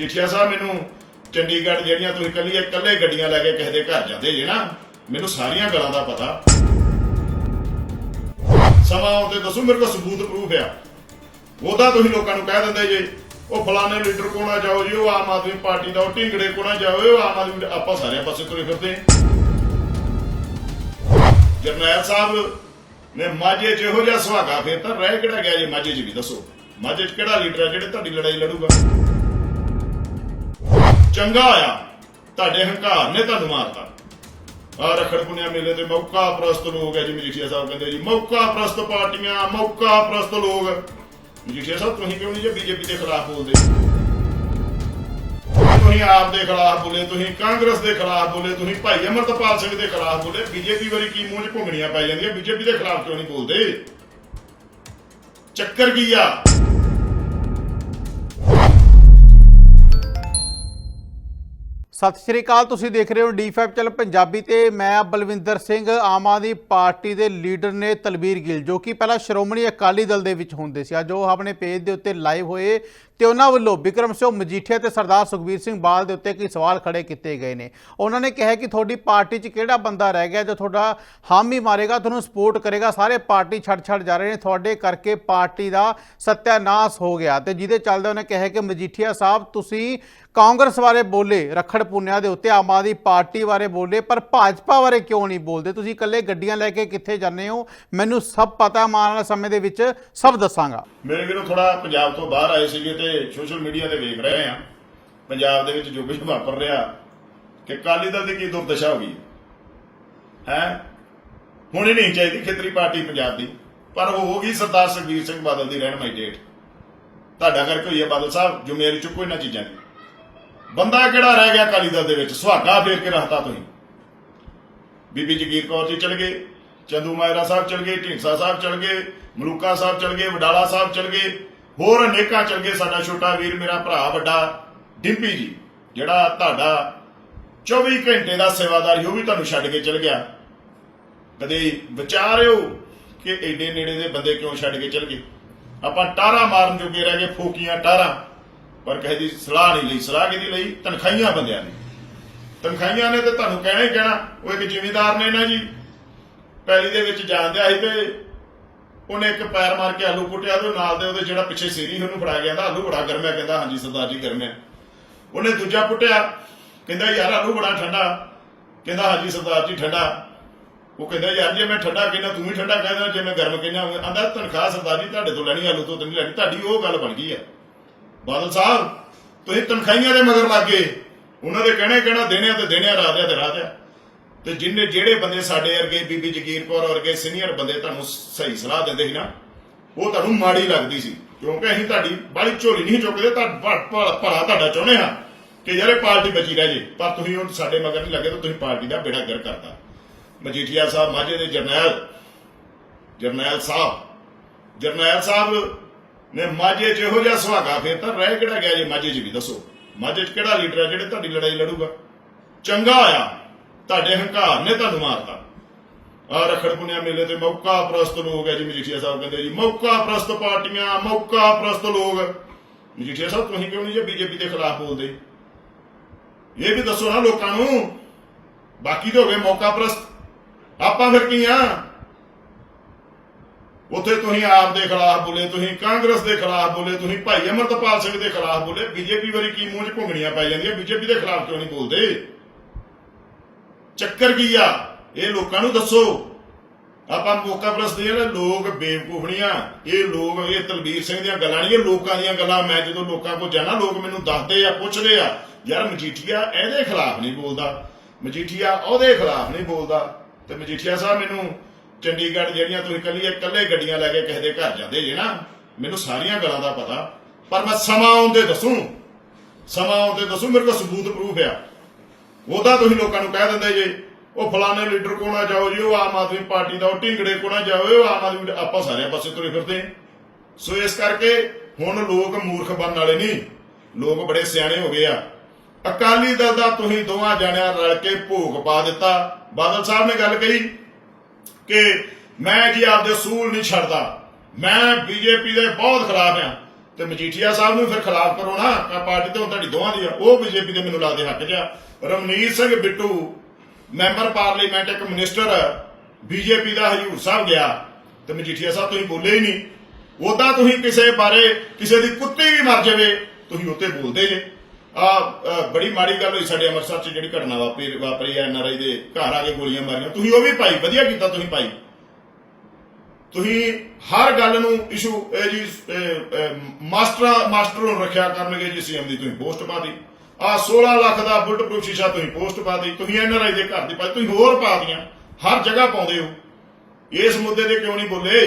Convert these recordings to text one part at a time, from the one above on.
ਮਜੀਠੀਆ ਸਾਹਿਬ, ਮੈਨੂੰ ਚੰਡੀਗੜ੍ਹ ਜਿਹੜੀਆਂ ਤੁਸੀਂ ਕੱਲੀ ਇਕੱਲੇ ਗੱਡੀਆਂ ਲੈ ਕੇ ਕਿਸੇ ਦੇ ਘਰ ਜਾਂਦੇ ਜੇ ਨਾ, ਮੈਨੂੰ ਸਾਰੀਆਂ ਗੱਲਾਂ ਦਾ ਪਤਾ। ਸਮਾਂ ਆਉਂਦੇ ਦੱਸੋ, ਮੇਰੇ ਕੋਲ ਸਬੂਤ ਪ੍ਰੂਫ ਆ। ਉਹਦਾ ਤੁਸੀਂ ਲੋਕਾਂ ਨੂੰ ਕਹਿ ਦਿੰਦੇ ਜੇ, ਉਹ ਫਲਾਣੇ ਲੀਡਰ ਕੋਲ ਨਾ ਜਾਓ ਜੀ, ਉਹ ਆਮ ਆਦਮੀ ਪਾਰਟੀ ਦਾ, ਉਹ ਢਿੰਗੜੇ ਕੋਲ ਨਾ ਜਾਓ, ਉਹ ਆਮ ਆਦਮੀ ਆਪਾਂ ਸਾਰੇ ਪਾਸੇ ਤੁਰੇ ਫਿਰਦੇ ਜਰਨੈਲ ਸਾਹਿਬ ਨੇ ਮਾਝੇ 'ਚ ਇਹੋ ਜਿਹਾ ਸੁਹਾਗਾ ਫੇਰ ਤਾਂ ਰਹਿ ਕਿਹੜਾ ਗਿਆ ਜੀ ਮਾਝੇ 'ਚ ਵੀ, ਦੱਸੋ। ਮਾਝੇ 'ਚ ਕਿਹੜਾ ਲੀਡਰ ਹੈ ਜਿਹੜੇ ਤੁਹਾਡੀ ਲੜਾਈ ਲੜੂਗਾ? ਚੰਗਾ ਆਇਆ ਤੁਹਾਡੇ ਹੰਕਾਰ ਨੇ ਤੁਹਾਨੂੰ ਮਾਰਤਾ। ਆ ਰਖੜ ਪੁੰਨਿਆ ਮੇਲੇ ਤੇ ਮੌਕਾ ਪ੍ਰਸਤ ਲੋਕ ਹੈ ਜੀ ਮਜੀਠੀਆ ਸਾਹਿਬ ਕਹਿੰਦੇ ਜੀ, ਮੌਕਾ ਪ੍ਰਸਤ ਪਾਰਟੀਆਂ, ਮੌਕਾ ਪ੍ਰਸਤ ਲੋਕ। ਮਜੀਠੀਆ ਸਾਹਿਬ, ਤੁਸੀਂ ਕਿਉਂ ਨਹੀਂ ਜੇ ਬੀਜੇਪੀ ਦੇ ਖਿਲਾਫ ਬੋਲਦੇ? ਤੁਸੀਂ ਆਪ ਦੇ ਖਿਲਾਫ ਬੋਲੇ, ਤੁਸੀਂ ਕਾਂਗਰਸ ਦੇ ਖਿਲਾਫ ਬੋਲੇ, ਤੁਸੀਂ ਭਾਈ ਅਮਰਤਪਾਲ ਸਿੰਘ ਦੇ ਖਿਲਾਫ ਬੋਲੇ, ਬੀਜੇਪੀ ਵਾਰੀ ਕੀ ਮੂੰਹ 'ਚ ਭੁੰਗਣੀਆਂ ਪੈ ਜਾਂਦੀਆਂ? ਬੀਜੇਪੀ ਦੇ ਖਿਲਾਫ ਕਿਉਂ ਨਹੀਂ ਬੋਲਦੇ? ਚੱਕਰ ਕੀ ਆ? ਸਤਿ ਸ਼੍ਰੀ ਅਕਾਲ, ਤੁਸੀਂ ਦੇਖ ਰਹੇ ਹੋ ਡੀ5 ਚੈਨਲ ਪੰਜਾਬੀ ਤੇ ਮੈਂ ਬਲਵਿੰਦਰ ਸਿੰਘ, ਆਮ ਆਦਮੀ ਪਾਰਟੀ ਦੇ ਲੀਡਰ ਨੇ ਤਲਬੀਰ ਗਿੱਲ, ਜੋ ਕਿ ਪਹਿਲਾਂ ਸ਼੍ਰੋਮਣੀ ਅਕਾਲੀ ਦਲ ਦੇ ਵਿੱਚ ਹੁੰਦੇ ਸੀ। ਅੱਜ ਉਹ ਆਪਣੇ ਪੇਜ ਦੇ ਉੱਤੇ ਲਾਈਵ ਹੋਏ ਤੇ ਉਹਨਾਂ ਵੱਲੋਂ ਵਿਕਰਮ ਸਿੰਘ ਮਜੀਠੀਆ ਤੇ ਸਰਦਾਰ ਸੁਖਬੀਰ ਸਿੰਘ ਬਾਦਲ ਦੇ ਉੱਤੇ ਕਈ ਸਵਾਲ ਖੜੇ ਕੀਤੇ ਗਏ ਨੇ। ਉਹਨਾਂ ਨੇ ਕਿਹਾ ਕਿ ਤੁਹਾਡੀ ਪਾਰਟੀ 'ਚ ਕਿਹੜਾ ਬੰਦਾ ਰਹਿ ਗਿਆ ਜੋ ਤੁਹਾਡਾ ਹਾਮੀ ਮਾਰੇਗਾ, ਤੁਹਾਨੂੰ ਸਪੋਰਟ ਕਰੇਗਾ, ਸਾਰੇ ਪਾਰਟੀ ਛੱਡ ਛੱਡ ਜਾ ਰਹੇ ਨੇ, ਤੁਹਾਡੇ ਕਰਕੇ ਪਾਰਟੀ ਦਾ ਸਤਿਆਨਾਸ ਹੋ ਗਿਆ। ਤੇ ਜਿਹਦੇ ਚੱਲਦੇ ਉਹਨੇ ਕਿਹਾ ਕਿ ਮਜੀਠੀਆ ਸਾਹਿਬ, ਤੁਸੀਂ ਕਾਂਗਰਸ ਬਾਰੇ ਬੋਲੇ, ਰਖੜ ਪੁੰਨਿਆ ਦੇ ਉੱਤੇ, ਆਮ ਆਦਮੀ ਪਾਰਟੀ ਬਾਰੇ ਬੋਲੇ, ਪਰ ਭਾਜਪਾ ਬਾਰੇ ਕਿਉਂ ਨਹੀਂ ਬੋਲਦੇ? ਤੁਸੀਂ ਇਕੱਲੇ ਗੱਡੀਆਂ ਲੈ ਕੇ ਕਿੱਥੇ ਜਾਂਦੇ ਹੋ? ਮੈਨੂੰ ਸਭ ਪਤਾ ਮਾਣ ਵਾਲੇ ਸਮੇਂ ਦੇ ਵਿੱਚ ਸਭ ਦੱਸਾਂਗਾ। ਮੇਰੇ ਵੀਰੋ ਥੋੜਾ ਪੰਜਾਬ ਤੋਂ ਬਾਹਰ ਆਏ ਸੀਗੇ ਤੇ ਸੋਸ਼ਲ ਮੀਡੀਆ ਤੇ ਵੇਖ ਰਹੇ ਆ ਪੰਜਾਬ ਦੇ ਵਿੱਚ ਜੋ ਕੁਝ ਵਾਪਰ ਰਿਹਾ ਕਿ ਕਾਲੀ ਦਲ ਦੀ ਕੀ ਦੁਰਦਸ਼ਾ ਹੋ ਗਈ ਹੈ। ਹੋਣੀ ਨਹੀਂ ਚਾਹੀਦੀ ਖੇਤਰੀ ਪਾਰਟੀ ਪੰਜਾਬ ਦੀ, ਪਰ ਉਹ ਹੋ ਗਈ ਸਰਦਾਰ ਸੁਖਬੀਰ ਸਿੰਘ ਬਾਦਲ ਦੀ ਰਹਿਣ ਰਹਿਨਮਾਈ ਡੇਟ। ਤੁਹਾਡਾ ਕਰਕੇ ਹੋਈ ਹੈ ਬਾਦਲ ਸਾਹਿਬ ਜ਼ਿੰਮੇਵਾਰੀ ਚੁੱਕੋ ਇਹਨਾਂ ਚੀਜ਼ਾਂ ਦੀ। ਬੰਦਾ ਕਿਹੜਾ ਰਹਿ ਗਿਆ ਕਾਲੀ ਦਲ ਦੇ ਵਿੱਚ? ਸੁਹਾਗਾ ਫੇਰ ਕੇ ਰੱਖਤਾ ਤੁਸੀਂ। ਬੀਬੀ ਜਗੀਰ ਕੌਰ ਜੀ ਚਲ ਗਏ ਚੰਦੂ ਮਾਇਰਾ ਸਾਹਿਬ ਚਲ ਗਏ, ਢੀਂਡਸਾ ਸਾਹਿਬ ਚਲ ਗਏ, ਮਲੂਕਾ ਸਾਹਿਬ ਚਲ ਗਏ, ਵਡਾਲਾ ਸਾਹਿਬ ਚਲ ਗਏ। ਹੋਰ ਅਨੇਕਾਂ ਚਲ ਸਾਡਾ ਛੋਟਾ ਵੀਰ ਮੇਰਾ ਭਰਾ ਵੱਡਾ ਡਿੰਪੀ ਜੀ, ਜਿਹੜਾ ਤੁਹਾਡਾ 24 ਘੰਟੇ ਦਾ ਸੇਵਾਦਾਰ ਉਹ ਵੀ ਤੁਹਾਨੂੰ ਛੱਡ ਕੇ ਚਲ ਗਿਆ। ਕਦੇ ਵਿਚਾਰਿਓ ਕਿ ਐਡੇ ਨੇੜੇ ਦੇ ਬੰਦੇ ਕਿਉਂ ਛੱਡ ਕੇ ਚਲ ਗਏ? ਆਪਾਂ ਟਾਰਾ ਮਾਰਨ ਜੋਗੇ ਰਹਿ ਗਏ, ਫੂਕੀਆਂ ਟਾਰਾ ਪਰ ਕਿਸੇ ਦੀ ਸਲਾਹ ਨਹੀਂ ਲਈ। ਸਲਾਹ ਕਿਹਦੀ ਲਈ? ਤਨਖਾਈਆਂ ਬੰਦਿਆਂ ਨੇ ਤਨਖਾਈਆਂ ਨੇ ਤੇ ਤੁਹਾਨੂੰ ਕਹਿਣਾ ਹੀ ਕਹਿਣਾ, ਉਹ ਇੱਕ ਜਿਮੀਦਾਰ ਨੇ ਨਾ ਜੀ। ਪੈਲੀ ਦੇ ਵਿੱਚ ਜਾਂਦਿਆ ਸੀ ਤੇ ਉਹਨੇ ਇੱਕ ਪੈਰ ਮਾਰ ਕੇ ਆਲੂ ਪੁੱਟਿਆ ਤੇ ਨਾਲ ਦੇ ਉਹਦੇ ਜਿਹੜਾ ਪਿੱਛੇ ਸੀਰੀ ਉਹਨੂੰ ਫੜਾ ਗਿਆ ਕਹਿੰਦਾ ਆਲੂ ਬੜਾ ਗਰਮ ਕਹਿੰਦਾ, ਹਾਂਜੀ ਸਰਦਾਰ ਜੀ, ਗਰਮ ਉਹਨੇ ਦੂਜਾ ਪੁੱਟਿਆ, ਕਹਿੰਦਾ, ਯਾਰ, ਆਲੂ ਬੜਾ ਠੰਡਾ। ਕਹਿੰਦਾ, ਹਾਂਜੀ ਸਰਦਾਰ ਜੀ, ਠੰਡਾ। ਉਹ ਕਹਿੰਦਾ, ਯਾਰ, ਜੇ ਮੈਂ ਠੰਡਾ ਕਹਿੰਦਾ, ਤੂੰ ਵੀ ਠੰਡਾ ਕਹਿੰਦਾ ਜੇ ਮੈਂ ਗਰਮ ਕਹਿੰਦਾ ਆਂਦਾ, ਤਨਖਾਹ ਸਰਦਾਰ ਜੀ, ਤੁਹਾਡੇ ਤੋਂ ਲੈਣੀ, ਆਲੂ ਤੋਂ ਤਾਂ ਨਹੀਂ ਲੈਣੀ। ਤੁਹਾਡੀ ਉਹ ਗੱਲ ਬਣ ਗਈ ਹੈ ਬਾਦਲ ਸਾਹਿਬ, ਤੁਸੀਂ ਤਨਖਾਹੀਆਂ ਦੇ ਮਗਰ ਲੱਗ ਗਏ। ਉਹਨਾਂ ਦੇ ਕਹਿਣੇ ਕਹਿਣਾ ਦੇਣਿਆ ਤੇ ਦੇਣਿਆ ਰਾਧਿਆ ਤੇ ਰਾਧਿਆ ਤੇ ਜਿੰਨੇ ਜਿਹੜੇ ਬੰਦੇ ਸਾਡੇ ਵਰਗੇ ਬੀਬੀ ਜਗੀਰ ਕੌਰ ਵਰਗੇ ਸੀਨੀਅਰ ਬੰਦੇ ਤੁਹਾਨੂੰ ਸਹੀ ਸਲਾਹ ਦਿੰਦੇ ਸੀ ਨਾ, ਉਹ ਤੁਹਾਨੂੰ ਮਾੜੀ ਲੱਗਦੀ ਸੀ। ਕਿਉਂਕਿ ਅਸੀਂ ਤੁਹਾਡੀ ਬਾਹਲੀ ਝੋਲੀ ਨਹੀਂ ਚੁੱਕਦੇ, ਤਾਂ ਭਲਾ ਤੁਹਾਡਾ ਚਾਹੁੰਦੇ ਹਾਂ ਕਿ ਯਾਰ ਪਾਰਟੀ ਬਚੀ ਰਹਿ ਜੇ। ਪਰ ਤੁਸੀਂ ਹੁਣ ਸਾਡੇ ਮਗਰ ਨਹੀਂ ਲੱਗੇ ਤਾਂ ਤੁਸੀਂ ਪਾਰਟੀ ਦਾ ਬੇੜਾ ਗਰ ਕਰਤਾ। ਮਜੀਠੀਆ ਸਾਹਿਬ, ਮਾਝੇ ਦੇ ਜਰਨੈਲ ਜਰਨੈਲ ਸਾਹਿਬ ਜਰਨੈਲ ਸਾਹਿਬ ਨੇ ਮਾਝੇ 'ਚ ਇਹੋ ਜਿਹਾ ਸੁਹਾਗਾ ਫੇਰ ਤਾਂ ਰਹਿ ਕਿਹੜਾ ਗਿਆ ਜੇ ਮਾਝੇ 'ਚ ਵੀ, ਦੱਸੋ। ਮਾਝੇ 'ਚ ਕਿਹੜਾ ਲੀਡਰ ਹੈ ਜਿਹੜੇ ਤੁਹਾਡੀ ਲੜਾਈ ਲੜੂਗਾ? ਚੰਗਾ ਆਇਆ। ਤੁਹਾਡੇ ਹੰਕਾਰ ਨੇ ਤੁਹਾਨੂੰ ਮਾਰਤਾ। ਆ ਰਖੜ ਪੁਨਿਆ ਮੇਲੇ ਤੇ ਮੌਕਾ ਪ੍ਰਸਤ ਲੋਕ ਹੈ ਜੀ, ਮਜੀਠੀਆ ਸਾਹਿਬ ਕਹਿੰਦੇ ਜੀ, ਮੌਕਾ ਪ੍ਰਸਤ ਪਾਰਟੀਆਂ, ਮੌਕਾ ਪ੍ਰਸਤ ਲੋਕ। ਮਜੀਠੀਆ ਸਾਹਿਬ, ਤੁਸੀਂ ਕਿਉਂ ਨਹੀਂ ਜੇ ਬੀਜੇਪੀ ਦੇ ਖਿਲਾਫ ਬੋਲਦੇ? ਇਹ ਵੀ ਦੱਸੋ ਨਾ ਲੋਕਾਂ ਨੂੰ। ਬਾਕੀ ਤਾਂ ਹੋ ਗਏ ਮੌਕਾ ਪ੍ਰਸਤ। ਆਪਾਂ ਫਿਰ ਕੀ ਆ? ਉੱਥੇ ਤੁਸੀਂ ਆਪ ਦੇ ਖਿਲਾਫ ਬੋਲੇ, ਤੁਸੀਂ ਕਾਂਗਰਸ ਦੇ ਖਿਲਾਫ ਬੋਲੇ, ਤੁਸੀਂ ਭਾਈ ਅਮਰਤਪਾਲ ਸਿੰਘ ਦੇ ਖਿਲਾਫ ਬੋਲੇ। ਬੀਜੇਪੀ ਵਾਰੀ ਕੀ ਮੂੰਹ 'ਚ ਘੁੰਗਣੀਆਂ ਪੈ ਜਾਂਦੀਆਂ, ਬੀਜੇਪੀ ਦੇ ਖਿਲਾਫ ਕਿਉਂ ਨਹੀਂ ਬੋਲਦੇ? ਚੱਕਰ ਕੀ ਆ? ਇਹ ਲੋਕਾਂ ਨੂੰ ਦੱਸੋ। ਆਪਾਂ ਮੌਕਾ ਪ੍ਰਸਤੀ ਆ ਲੋਕ ਬੇਵਕੂਫ ਨਹੀਂ ਆ। ਇਹ ਲੋਕ, ਇਹ ਤਲਬੀਰ ਸਿੰਘ ਦੀਆਂ ਗੱਲਾਂ ਨਹੀਂ, ਇਹ ਲੋਕਾਂ ਦੀਆਂ ਗੱਲਾਂ। ਮੈਂ ਜਦੋਂ ਲੋਕਾਂ ਕੋਲ ਜਾਣਾ, ਲੋਕ ਮੈਨੂੰ ਦੱਸਦੇ ਆ, ਪੁੱਛਦੇ ਆ, ਯਾਰ ਮਜੀਠੀਆ ਇਹਦੇ ਖਿਲਾਫ ਨਹੀਂ ਬੋਲਦਾ। ਮਜੀਠੀਆ ਉਹਦੇ ਖਿਲਾਫ ਨਹੀਂ ਬੋਲਦਾ। ਤੇ ਮਜੀਠੀਆ ਸਾਹਿਬ ਮੈਨੂੰ ਚੰਡੀਗੜ੍ਹ ਜਿਹੜੀਆਂ ਤੁਸੀਂ ਕੱਲੀ ਇਕੱਲੇ ਗੱਡੀਆਂ ਲੈ ਕੇ ਕਿਸੇ ਦੇ ਘਰ ਜਾਂਦੇ ਜੇ ਨਾ, ਮੈਨੂੰ ਸਾਰੀਆਂ ਗੱਲਾਂ ਦਾ ਪਤਾ। ਪਰ ਮੈਂ ਸਮਾਂ ਆਉਂਦੇ ਦੱਸੂ। ਸਮਾਂ ਆਉਂਦੇ ਦੱਸੂ, ਮੇਰੇ ਕੋਲ ਸਬੂਤ ਪ੍ਰੂਫ ਆ। ਉਹਦਾ ਤੁਸੀਂ ਲੋਕਾਂ ਨੂੰ ਕਹਿ ਦਿੰਦੇ ਜੇ, ਉਹ ਫਲਾਣੇ ਲੀਡਰ ਕੋਲ ਜਾਓ ਜੀ, ਉਹ ਆਮ ਆਦਮੀ ਪਾਰਟੀ ਦਾ, ਉਹ ਢਿੰਗੜੇ ਕੋਲ ਜਾਓ, ਉਹ ਆਮ ਆਦਮੀ ਆਪਾਂ ਸਾਰੇ ਪਾਸੇ ਤੁਰੇ ਫਿਰਦੇ ਸੋ ਇਸ ਕਰਕੇ ਹੁਣ ਲੋਕ ਮੂਰਖ ਬਣਨ ਵਾਲੇ ਨਹੀਂ। ਲੋਕ ਬੜੇ ਸਿਆਣੇ ਹੋ ਗਏ ਆ। ਅਕਾਲੀ ਦਲ ਦਾ ਤੁਸੀਂ ਦੋਵਾਂ ਜਣਿਆਂ ਰਲ ਕੇ ਭੋਗ ਪਾ ਦਿੱਤਾ। ਬਾਦਲ ਸਾਹਿਬ ਨੇ ਗੱਲ ਕਹੀ ਕਿ ਮੈਂ ਜੀ ਆਪਦੇ ਸੂਲ ਨਹੀਂ ਛੱਡਦਾ। ਮੈਂ ਬੀਜੇਪੀ ਦੇ ਬਹੁਤ ਖਿਲਾਫ ਆ। ਤੇ ਮਜੀਠੀਆ ਸਾਹਿਬ ਨੂੰ ਫਿਰ ਖਿਲਾਫ ਕਰੋ ਨਾ ਆਹ ਪਾਰਟੀ ਤੇ ਤੁਹਾਡੀ ਦੋਵਾਂ ਦੀ ਆ। ਉਹ ਬੀਜੇਪੀ ਦੇ ਮੈਨੂੰ ਲੱਗਦੇ ਹੱਕ 'ਚ ਆ। ਰਮਨੀਤ ਸਿੰਘ ਬਿੱਟੂ, ਮੈਂਬਰ ਪਾਰਲੀਮੈਂਟ ਇੱਕ ਮਿਨਿਸਟਰ, ਬੀਜੇਪੀ ਦਾ ਹਜੂਰ ਸਾਹਿਬ ਗਿਆ। ਤੇ ਮਜੀਠੀਆ ਸਾਹਿਬ ਤੁਸੀਂ ਬੋਲੇ ਹੀ ਨਹੀਂ। ਉਦਾਂ ਤੁਸੀਂ ਕਿਸੇ ਬਾਰੇ ਕਿਸੇ ਦੀ ਕੁੱਤੀ ਵੀ ਮਰ ਜਾਵੇ, ਤੁਸੀਂ ਉੱਤੇ ਬੋਲਦੇ ਜੇ। ਆ ਬੜੀ ਮਾੜੀ ਗੱਲ ਹੋਈ ਸਾਡੇ ਅੰਮ੍ਰਿਤਸਰ 'ਚ ਜਿਹੜੀ ਘਟਨਾ ਵਾਪਰੀ ਵਾਪਰੀ ਐ ਐਨਆਰਆਈ ਦੇ ਘਰ ਆ ਕੇ ਗੋਲੀਆਂ ਮਾਰੀਆਂ। ਤੁਸੀਂ ਉਹ ਵੀ ਪਾਈ ਵਧੀਆ ਕੀਤਾ ਤੁਸੀਂ ਪਾਈ ਤੁਸੀਂ ਹਰ ਗੱਲ ਨੂੰ ਇਸ਼ੂ ਇਹ ਜੀ ਮਾਸਟਰ ਮਾਸਟਰ ਨੂੰ ਰੱਖਿਆ ਕਰਨਗੇ ਜੀ ਸੀਐਮ ਦੀ, ਤੁਸੀਂ ਪੋਸਟ ਪਾਤੀ ਆ 16 ਲੱਖ ਦਾ ਬੁੱਟ ਪ੍ਰੂਫ ਸ਼ੀਸ਼ਾ ਤੁਸੀਂ ਪੋਸਟ ਪਾਤੀ ਤੁਸੀਂ ਐਨਆਰਆਈ ਦੇ ਘਰ ਦੀ ਪਾਈ ਤੁਸੀਂ ਹੋਰ ਪਾ ਦੀਆਂ ਹਰ ਜਗ੍ਹਾ ਪਾਉਂਦੇ ਹੋ। ਇਸ ਮੁੱਦੇ ਤੇ ਕਿਉਂ ਨਹੀਂ ਬੋਲੇ?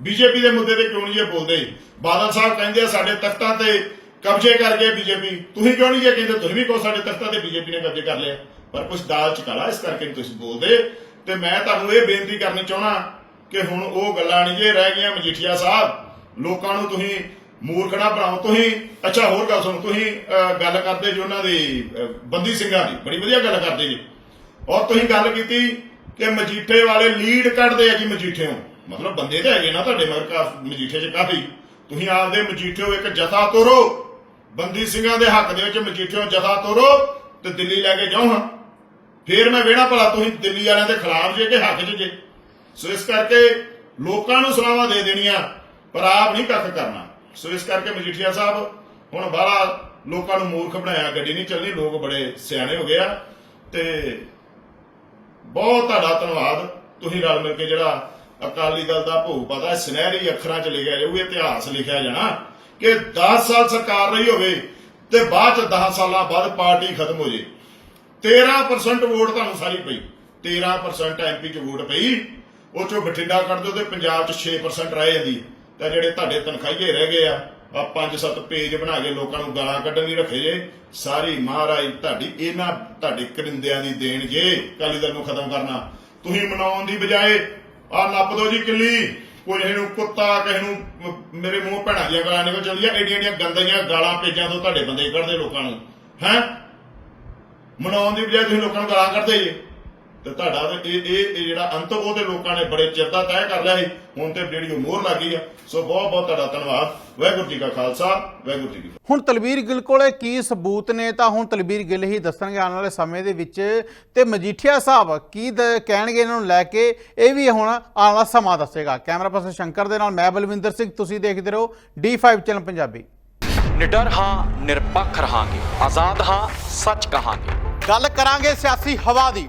ਬੀਜੇਪੀ ਦੇ ਮੁੱਦੇ ਤੇ ਕਿਉਂ ਨਹੀਂ ਇਹ ਬੋਲਦੇ? ਬਾਦਲ ਸਾਹਿਬ ਕਹਿੰਦੇ ਆ, ਸਾਡੇ ਤਖਤਾਂ ਤੇ ਕਬਜ਼ੇ ਕਰ ਗਏ ਬੀਜੇਪੀ। ਤੁਸੀਂ ਕਿਉਂ ਨਹੀਂ ਇਹ ਕਹਿੰਦੇ? ਤੁਸੀਂ ਵੀ ਕਹੋ, ਸਾਡੇ ਤਖਤਾਂ ਤੇ ਬੀਜੇਪੀ ਨੇ ਕਬਜ਼ੇ ਕਰ ਲਿਆ। ਪਰ ਕੁਝ ਦਾਲ ਚ ਕਾਲਾ ਇਸ ਕਰਕੇ ਨਹੀਂ ਤੁਸੀਂ ਬੋਲਦੇ। ਤੇ ਮੈਂ ਤੁਹਾਨੂੰ ਇਹ ਬੇਨਤੀ ਕਰਨੀ ਚਾਹਣਾ ਕਿ ਹੁਣ ਉਹ ਗੱਲਾਂ ਨਹੀਂ ਜੇ ਰਹਿ ਗਈਆਂ ਮਜੀਠੀਆ ਸਾਹਿਬ, ਲੋਕਾਂ ਨੂੰ ਤੁਸੀਂ ਮੂਰਖਣਾ ਬਣਾਓ, ਤੁਸੀਂ, ਅੱਛਾ ਹੋਰ ਗੱਲ ਸੁਣੋ, ਤੁਸੀਂ ਗੱਲ ਕਰਦੇ ਜੀ ਉਹਨਾਂ ਦੀ ਬੰਦੀ ਸਿੰਘਾਂ ਦੀ, ਬੜੀ ਵਧੀਆ ਗੱਲ ਕਰਦੇ ਜੀ। ਔਰ ਤੁਸੀਂ ਗੱਲ ਕੀਤੀ ਕਿ ਮਜੀਠੇ ਵਾਲੇ ਲੀਡ ਕੱਢਦੇ ਆ ਜੀ ਮਜੀਠਿਓਂ ਮਤਲਬ ਬੰਦੇ ਤੇ ਹੈਗੇ ਨਾ ਤੁਹਾਡੇ, ਮਗਰ ਕਾ ਮਜੀਠੇ 'ਚ ਕਾਫੀ। ਤੁਸੀਂ ਆਪਦੇ ਮਜੀਠਿਓ ਇੱਕ ਜਥਾ ਤੋਰੋ। ਬੰਦੀ ਸਿੰਘਾਂ ਦੇ ਹੱਕ ਦੇ ਵਿੱਚ ਮਜੀਠਿਓ ਜਥਾ ਤੋਰੋ ਤੇ ਦਿੱਲੀ ਲੈ ਕੇ ਜਾਓ ਹਾਂ ਫੇਰ ਮੈਂ ਵੇਣਾ ਭਲਾ ਤੁਸੀਂ ਦਿੱਲੀ ਵਾਲਿਆਂ ਦੇ ਖਿਲਾਫ ਜੇ ਕਿ ਹੱਕ 'ਚ ਜੇ। ਸੋ ਇਸ ਕਰਕੇ ਲੋਕਾਂ ਨੂੰ ਸਲਾਹਾਂ ਦੇ ਦੇਣੀਆਂ, ਪਰ ਆਪ ਨਹੀਂ ਕੱਖ ਕਰਨਾ। ਸੋ ਇਸ ਕਰਕੇ ਮਜੀਠੀਆ ਸਾਹਿਬ, ਹੁਣ ਬਾਹਲਾ ਲੋਕਾਂ ਨੂੰ ਮੂਰਖ ਬਣਾਇਆ, ਗੱਡੀ ਨਹੀਂ ਚੱਲਣੀ, ਲੋਕ ਬੜੇ ਸਿਆਣੇ ਹੋ ਗਏ ਆ। ਤੇ ਬਹੁਤ ਤੁਹਾਡਾ ਧੰਨਵਾਦ। ਤੁਸੀਂ ਰਲ ਮਿਲ ਕੇ ਜਿਹੜਾ ਅਕਾਲੀ ਦਲ ਦਾ ਭੋਗ ਪਤਾ, ਸੁਨਹਿਰੀ ਅੱਖਰਾਂ 'ਚ ਲਿਖਿਆ ਜਾਊ ਇਤਿਹਾਸ ਲਿਖਿਆ ਜਾਣਾ ਕਿ 10 ਸਾਲ ਸਰਕਾਰ ਰਹੀ ਹੋਵੇ ਤੇ ਬਾਅਦ 'ਚ 10 ਸਾਲਾਂ ਬਾਅਦ ਪਾਰਟੀ ਖਤਮ ਹੋ ਜੇ। 13% ਵੋਟ ਤੁਹਾਨੂੰ ਸਾਰੀ ਪਈ। 13% ਐਮਪੀ 'ਚ ਵੋਟ ਪਈ। ਉਹ 'ਚੋਂ ਬਠਿੰਡਾ ਕੱਢ ਦਿਓ ਤੇ ਪੰਜਾਬ 'ਚ 6% ਰਹਿ ਜਾਂਦੀ ਤਾਂ ਜਿਹੜੇ ਤੁਹਾਡੇ ਤਨਖਾਹੀਏ ਰਹਿ ਗਏ ਆ ਆ ਪੰਜ ਸੱਤ ਪੇਜ ਬਣਾ ਕੇ ਲੋਕਾਂ ਨੂੰ ਗਾਲਾਂ ਕੱਢਣ ਲਈ ਰੱਖੇ ਜੇ। ਸਾਰੀ ਮਹਾਰਾਜ ਤੁਹਾਡੀ, ਇਹਨਾਂ ਤੁਹਾਡੇ ਕਰਿੰਦਿਆਂ ਦੀ ਦੇਣ ਜੇ। ਅਕਾਲੀ ਦਲ ਨੂੰ ਖਤਮ ਕਰਨਾ। ਤੁਸੀਂ ਮਨਾਉਣ ਦੀ ਬਜਾਏ ਆ ਨੱਪ ਦੋ ਜੀ ਕਿੱਲੀ। ਕੋਈ ਇਹਨੂੰ ਕੁੱਤਾ, ਕਿਸੇ ਨੂੰ ਮੇਰੇ ਮੂੰਹ ਭੈਣਾਂ ਦੀਆਂ ਗਾਲਾਂ ਨਿਕਲ ਚਲਦੀਆਂ ਏਡੀਆਂ ਏਡੀਆਂ ਗੰਦੀਆਂ ਗਾਲਾਂ ਪੇਜਾਂ ਤੋਂ ਤੁਹਾਡੇ ਬੰਦੇ ਕੱਢਦੇ ਲੋਕਾਂ ਨੂੰ। ਹੈ? ਮਨਾਉਣ ਦੀ ਬਜਾਏ ਤੁਸੀਂ ਲੋਕਾਂ ਨੂੰ ਗਾਲਾਂ ਕੱਢਦੇ ਜੇ। ਤੇ ਤੁਹਾਡਾ ਤੇ ਇਹ ਇਹ ਜਿਹੜਾ ਅੰਤ ਉਹ ਤੇ ਲੋਕਾਂ ਨੇ ਬੜੇ ਚਿਰ ਦਾ ਤੈਅ ਕਰ ਲਿਆ ਸੀ ਹੁਣ ਤੇ ਜਿਹੜੀ ਉਹ ਮੋਹਰ ਲੱਗੀ ਆ। ਸੋ ਬਹੁਤ ਬਹੁਤ ਤੁਹਾਡਾ ਧੰਨਵਾਦ। ਵਾਹਿਗੁਰੂ ਜੀ ਕਾ ਖਾਲਸਾ ਵਾਹਿਗੁਰੂ ਜੀ ਕੀ ਫਤਿਹ। ਹੁਣ ਤਲਵੀਰ ਗਿੱਲ ਕੋਲੇ ਕੀ ਸਬੂਤ ਨੇ ਤਾਂ ਹੁਣ ਤਲਵੀਰ ਗਿੱਲ ਹੀ ਦੱਸਣਗੇ ਆਉਣ ਵਾਲੇ ਸਮੇਂ ਦੇ ਵਿੱਚ। ਤੇ ਮਜੀਠੀਆ ਸਾਹਿਬ ਕੀ ਕਹਿਣਗੇ ਇਹਨਾਂ ਨੂੰ ਲੈ ਕੇ? ਇਹ ਵੀ ਹੁਣ ਆਉਣ ਵਾਲਾ ਸਮਾਂ ਦੱਸੇਗਾ। ਕੈਮਰਾ ਪਰਸਨ ਸ਼ੰਕਰ ਦੇ ਨਾਲ ਮੈਂ ਬਲਵਿੰਦਰ ਸਿੰਘ ਤੁਸੀਂ ਦੇਖਦੇ ਰਹੋ D5 ਚੈਨਲ ਪੰਜਾਬੀ। ਨਿਡਰ ਹਾਂ ਨਿਰਪੱਖ ਰਹਾਂਗੇ। ਆਜ਼ਾਦ ਹਾਂ ਸੱਚ ਕਹਾਂਗੇ। ਗੱਲ ਕਰਾਂਗੇ ਸਿਆਸੀ ਹਵਾ ਦੀ।